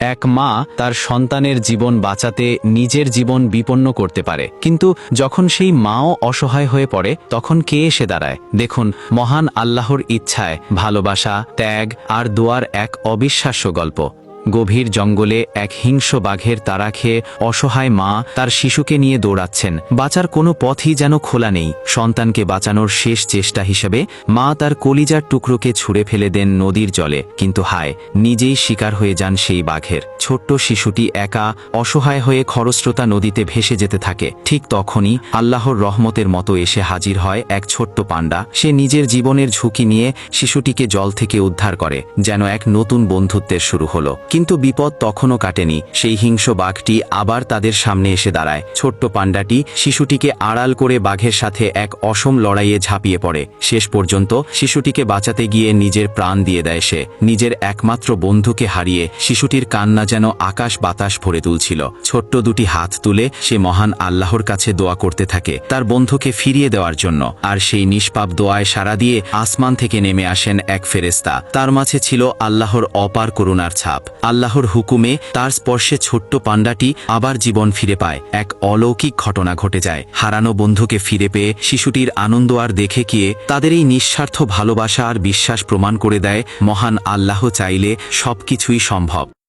এক মা তার সন্তানের জীবন বাঁচাতে নিজের জীবন বিপন্ন করতে পারে। কিন্তু যখন সেই মাও অসহায় হয়ে পড়ে, তখন কে এসে দাঁড়ায়? দেখুন, মহান আল্লাহর ইচ্ছায় ভালোবাসা, ত্যাগ আর দোয়ার এক অবিশ্বাস্য গল্প। গভীর জঙ্গলে এক হিংস্র বাঘের তারা খেয়ে অসহায় মা তার শিশুকে নিয়ে দৌড়াচ্ছেন। বাঁচার কোনো পথই যেন খোলা নেই। সন্তানকে বাঁচানোর শেষ চেষ্টা হিসেবে মা তার কলিজার টুকরোকে ছুঁড়ে ফেলে দেন নদীর জলে। কিন্তু হায়, নিজেই শিকার হয়ে যান সেই বাঘের। ছোট্ট শিশুটি একা, অসহায় হয়ে খরস্রোতা নদীতে ভেসে যেতে থাকে। ঠিক তখনই আল্লাহর রহমতের মতো এসে হাজির হয় এক ছোট্ট পাণ্ডা। সে নিজের জীবনের ঝুঁকি নিয়ে শিশুটিকে জল থেকে উদ্ধার করে, যেন এক নতুন বন্ধুত্বের শুরু হলো। কিন্তু বিপদ তখনও কাটেনি। সেই হিংস্র বাঘটি আবার তাদের সামনে এসে দাঁড়ায়। ছোট্ট পাণ্ডাটি শিশুটিকে আড়াল করে বাঘের সাথে এক অসম লড়াইয়ে ঝাঁপিয়ে পড়ে। শেষ পর্যন্ত শিশুটিকে বাঁচাতে গিয়ে নিজের প্রাণ দিয়ে দেয় সে। নিজের একমাত্র বন্ধুকে হারিয়ে শিশুটির কান্না যেন আকাশ বাতাস ভরে তুলছিল। ছোট্ট দুটি হাত তুলে সে মহান আল্লাহর কাছে দোয়া করতে থাকে তার বন্ধুকে ফিরিয়ে দেওয়ার জন্য। আর সেই নিষ্পাপ দোয়ায় সাড়া দিয়ে আসমান থেকে নেমে আসেন এক ফেরেস্তা তার মাঝে ছিল আল্লাহর অপার করুণার ছাপ। আল্লাহর হুকুমে তার স্পর্শে ছোট্ট পাণ্ডাটি আবার জীবন ফিরে পায়। এক অলৌকিক ঘটনা ঘটে যায়। হারানো বন্ধুকে ফিরে পেয়ে শিশুটির আনন্দ আর দেখে গিয়ে তাদের এই নিঃস্বার্থ ভালোবাসা আর বিশ্বাস প্রমাণ করে দেয় মহান আল্লাহ চাইলে সবকিছুই সম্ভব।